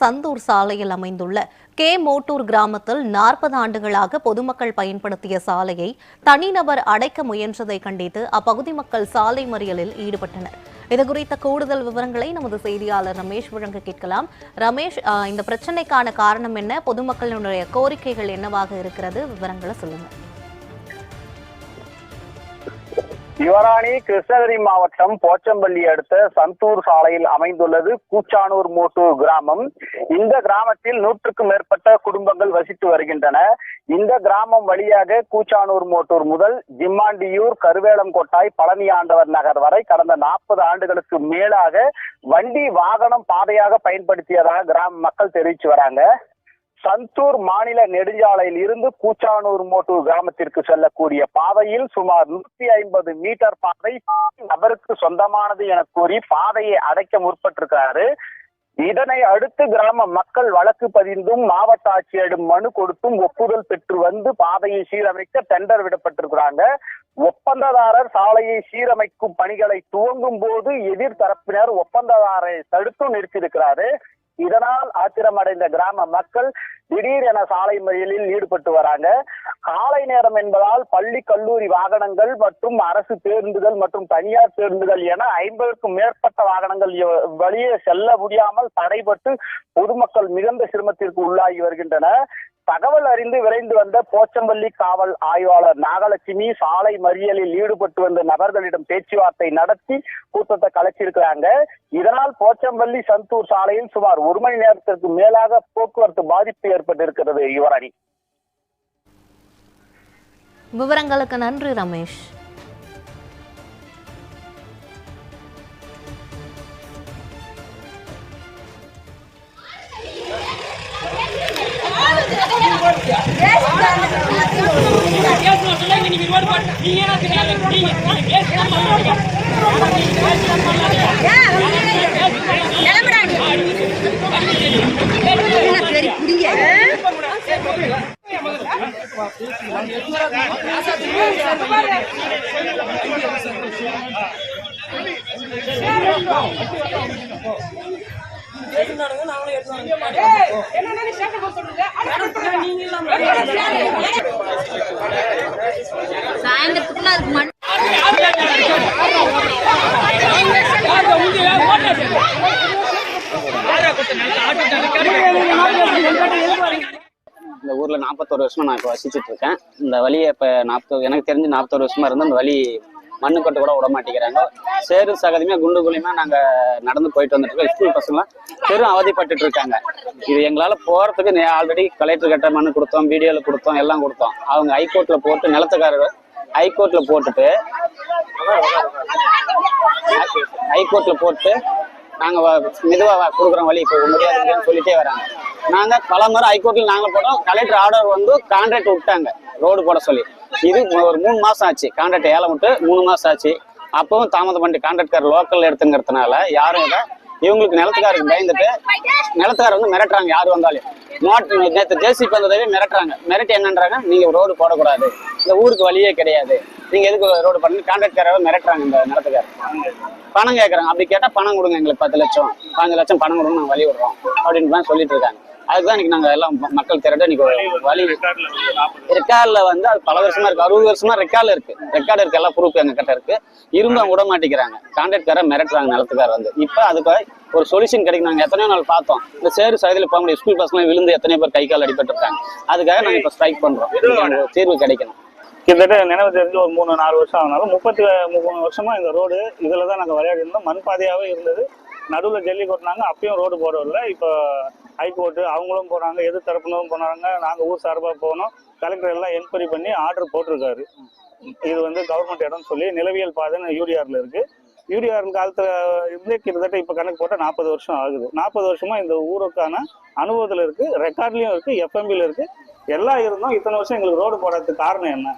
சந்தூர் சாலையில் அமைந்துள்ள கே மோட்டூர் கிராமத்தில் நாற்பது ஆண்டுகளாக பொதுமக்கள் பயன்படுத்திய சாலையை தனிநபர் அடைக்க முயன்றதை கண்டித்து அப்பகுதி மக்கள் சாலை மறியலில் ஈடுபட்டனர். இது குறித்த கூடுதல் விவரங்களை நமது செய்தியாளர் ரமேஷ் வழங்க கேட்கலாம். ரமேஷ் இந்த பிரச்சனைக்கான காரணம் என்ன? பொதுமக்களினுடைய கோரிக்கைகள் என்னவாக இருக்கிறது? விவரங்களை சொல்லுங்கள் யுவராணி கிருஷ்ணகிரி மாவட்டம் போச்சம்பள்ளி அடுத்த சந்தூர் சாலையில் அமைந்துள்ளது கூச்சானூர் மூட்டூர் கிராமம். இந்த கிராமத்தில் நூற்றுக்கும் மேற்பட்ட குடும்பங்கள் வசித்து வருகின்றன. இந்த கிராமம் வழியாக கூச்சானூர் மோட்டூர் முதல் ஜிம்மாண்டியூர் கருவேலம் கொட்டாய் பழனி ஆண்டவர் நகர் வரை கடந்த நாற்பது ஆண்டுகளுக்கு மேலாக வண்டி வாகனம் பாதையாக பயன்படுத்தியதாக கிராம மக்கள் தெரிவித்து வராங்க. சந்தூர் மாநில நெடுஞ்சாலையில் இருந்து கூச்சானூர் மோட்டூர் கிராமத்திற்கு செல்லக்கூடிய பாதையில் சுமார் நூத்தி ஐம்பது மீட்டர் பாதை நபருக்கு சொந்தமானது என கூறி பாதையை அடைக்க முற்பட்டிருக்கிறாரு. இதனை அடுத்து கிராம மக்கள் வழக்கு பதிந்தும் மாவட்ட ஆட்சியரிடம் மனு கொடுத்தும் ஒப்புதல் பெற்று வந்து பாதையை சீரமைக்க டெண்டர் விடப்பட்டிருக்கிறாங்க. ஒப்பந்ததாரர் சாலையை சீரமைக்கும் பணிகளை துவங்கும் போது எதிர்த்தரப்பினர் ஒப்பந்ததாரரை தடுத்து நிறுத்தியிருக்கிறாரு. இதனால் ஆத்திரமடைந்த கிராம மக்கள் திடீர் என சாலை மறியலில் ஈடுபட்டு வராங்க. காலை நேரம் என்பதால் பள்ளி கல்லூரி வாகனங்கள் மற்றும் அரசு பேருந்துகள் மற்றும் தனியார் பேருந்துகள் என ஐம்பதுக்கும் மேற்பட்ட வாகனங்கள் வழியே செல்ல முடியாமல் தடைபட்டு பொதுமக்கள் மிகுந்த சிரமத்திற்கு உள்ளாகி வருகின்றன தகவல் அறிந்து விரைந்து வந்த போச்சம்பள்ளி காவல் ஆய்வாளர் நாகலட்சுமி சாலை மறியலில் ஈடுபட்டு வந்த நபர்களிடம் பேச்சுவார்த்தை நடத்தி கூட்டத்தை கலைச்சிருக்கிறாங்க. இதனால் போச்சம்பள்ளி சந்தூர் சாலையில் சுமார் ஒரு மணி நேரத்திற்கு மேலாக போக்குவரத்து பாதிப்பு ஏற்பட்டிருக்கிறது யுவராணி. விவரங்களுக்கு நன்றி ரமேஷ். நீங்க ரோடு போட்டு நீங்க என்ன செய்யலாம் நீங்க நீங்க பேசலாம் பண்ணாதீங்க சாயந்தரத்துக்குள்ள அதுக்கு மண் இந்த ஊர்ல நாற்பத்தோரு வருஷமா நான் இப்போ வசிச்சுட்டு இருக்கேன். இந்த வழியை இப்போ நாற்பது எனக்கு தெரிஞ்சு நாற்பத்தோரு வருஷமா இருந்து அந்த வழி மண்ணு கட்டு கூட விட மாட்டேங்கிறாங்க. சேரு சகதியுமே குண்டு குழியுமே நாங்க நடந்து போயிட்டு வந்துட்டு இருக்கோம் ஸ்கூல் பசங்களாம் பெரும் அவதிப்பட்டு இருக்காங்க இது எங்களால போறதுக்கு ஆல்ரெடி கலெக்டர் கட்ட மண்ணு கொடுத்தோம் வீடியோல கொடுத்தோம் எல்லாம் கொடுத்தோம். அவங்க ஹைகோர்ட்ல போட்டு நிலத்துக்காரர் ஹைகோர்ட்ல போட்டுட்டு ஹைகோர்ட்ல போட்டு நாங்க மெதுவா கொடுக்குறோம் வழி. இப்போ முடியாதுன்னு சொல்லிட்டே வராங்க. நாங்க பல முறை ஹைகோர்ட்ல நாங்க போட்டோம். கலெக்டர் ஆர்டர் வந்து கான்ட்ராக்ட் விட்டாங்க. ரோடு போட சொல்லி. இது ஒரு மூணு மாசம் ஆச்சு. கான்ட்ராக்ட் ஏழை விட்டு மூணு மாசம் ஆச்சு. அப்பவும் தாமதம் பண்ணிட்டு கான்ட்ராக்டர் லோக்கல் எடுத்துங்கிறதுனால யாரும் இதை இவங்களுக்கு நிலத்துக்காரருக்கு பயந்துட்டு நிலத்துக்காரர் வந்து மிரட்டுறாங்க யார் வந்தாலும். மோட் நேற்று ஜேசிபி வந்ததவே மிரட்டுறாங்க. மிரட்டி என்னன்றாங்க? நீங்கள் ரோடு போடக்கூடாது. இந்த ஊருக்கு வழியே கிடையாது. நீங்கள் எதுக்கு ரோடு பண்ணி? கான்ட்ராக்டரை மிரட்டுறாங்க இந்த நிலத்துக்காரர். பணம் கேட்குறாங்க அப்படி கேட்டால் பணம் கொடுங்க எங்களுக்கு பத்து லட்சம். பதினஞ்சு லட்சம் பணம் கொடுங்க நாங்கள் வழி விடுறோம். அப்படின்னு தான் சொல்லிட்டு இருக்காங்க. அதுதான் இன்னைக்கு நாங்க எல்லாம் மக்கள் திரட்ட இன்னைக்கு வழி. ரெக்கார்ட்ல வந்து அது பல வருஷமா இருக்கு. அறுபது வருஷமா ரெக்கார்ட்ல இருக்கு. ரெக்கார்டு இருக்கு எல்லாம் ப்ரூஃப் எங்க கிட்ட இருக்கு. அவங்க விட மாட்டேங்கிறாங்க. கான்ட்ராக்டரை மிரட்டுறாங்க நிலத்துக்கார வந்து. இப்போ அதுக்கு ஒரு சொல்யூஷன் கிடைக்கும் நாங்க எத்தனையோ நாள் பார்த்தோம். இந்த சேரு சைதில் போக முடியும் ஸ்கூல் பசங்க விழுந்து எத்தனை பேர் கை கால் அடிபட்டு இருக்காங்க அதுக்காக நாங்க இப்போ ஸ்ட்ரைக் ஒரு தீர்வு கிடைக்கணும். கிட்டத்தட்ட நினைவு தெரிஞ்சு ஒரு மூணு நாலு வருஷம் ஆனாலும் முப்பத்தி மூணு வருஷமா இந்த ரோடு இதில் தான் நாங்கள் விளையாடி இருந்தோம். மண் பாதையாகவே இருந்தது. நடுவில் ஜல்லி கொட்டினாங்க அப்பயும் ரோடு போடவில்லை. இப்போ ஹைகோர்ட்டு அவங்களும் போனாங்க எது தரப்புனரும் போனாங்க நாங்கள் ஊர் சார்பாக போனோம். கலெக்டர் எல்லாம் என்கொயரி பண்ணி ஆர்டர் போட்டிருக்காரு. இது வந்து கவர்மெண்ட் இடம்னு சொல்லி நிலவியல் பாதைன்னு யூடிஆரில் இருக்குது யூடிஆர் காலத்தில் இருந்தே கிட்டத்தட்ட இப்போ கணக்கு போட்டால் நாற்பது வருஷம் ஆகுது. நாற்பது வருஷமாக இந்த ஊருக்கான அனுபவத்தில் இருக்குது ரெக்கார்ட்லேயும் இருக்குது எஃப்எம்பியில் இருக்குது எல்லாம் இருந்தும் இத்தனை வருஷம் எங்களுக்கு ரோடு போடுறதுக்கு காரணம் என்ன?